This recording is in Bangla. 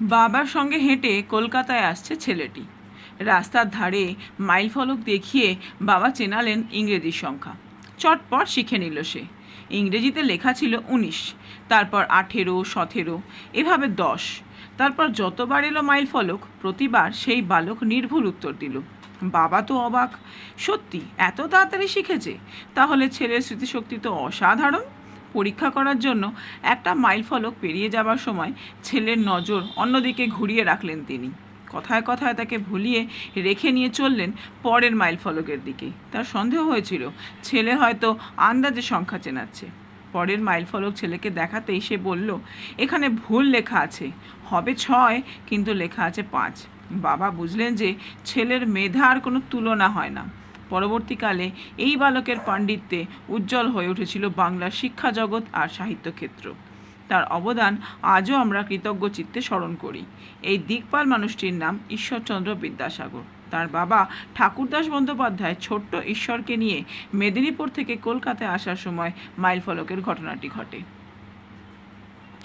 বাবার সঙ্গে হেঁটে কলকাতায় আসছে ছেলেটি। রাস্তার ধারে মাইল ফলক দেখিয়ে বাবা চেনালেন ইংরেজির সংখ্যা। চটপট শিখে নিল সে। ইংরেজিতে লেখা ছিল উনিশ, তারপর আঠেরো, সতেরো, এভাবে দশ। তারপর যতবার এলো মাইল ফলক, প্রতিবার সেই বালক নির্ভুল উত্তর দিল। বাবা তো অবাক, সত্যি এত তাড়াতাড়ি শিখেছে? তাহলে ছেলের স্মৃতিশক্তি তো অসাধারণ। পরীক্ষা করার জন্য একটা মাইল ফলক পেরিয়ে যাবার সময় ছেলের নজর অন্যদিকে ঘুরিয়ে রাখলেন তিনি। কথায় কথায় তাকে ভুলিয়ে রেখে নিয়ে চললেন পরের মাইল ফলকের দিকে। তার সন্দেহ হয়েছিল, ছেলে হয়তো আন্দাজে সংখ্যা চেনাচ্ছে। পরের মাইল ফলক ছেলেকে দেখাতেই সে বলল, এখানে ভুল লেখা আছে। হবে ছয়, কিন্তু লেখা আছে পাঁচ। বাবা বুঝলেন যে ছেলের মেধার কোনো তুলনা হয় না। পরবর্তীকালে এই বালকের পাণ্ডিত্যে উজ্জ্বল হয়ে উঠেছিল বাংলার শিক্ষা জগৎ আর সাহিত্য ক্ষেত্র তার অবদান আজও আমরা কৃতজ্ঞ চিত্তে স্মরণ করি। এই দিকপাল মানুষটির নাম ঈশ্বরচন্দ্র বিদ্যাসাগর। তার বাবা ঠাকুরদাস বন্দ্যোপাধ্যায় ছোট্ট ঈশ্বরকে নিয়ে মেদিনীপুর থেকে কলকাতায় আসার সময় মাইল ফলকের ঘটনাটি ঘটে।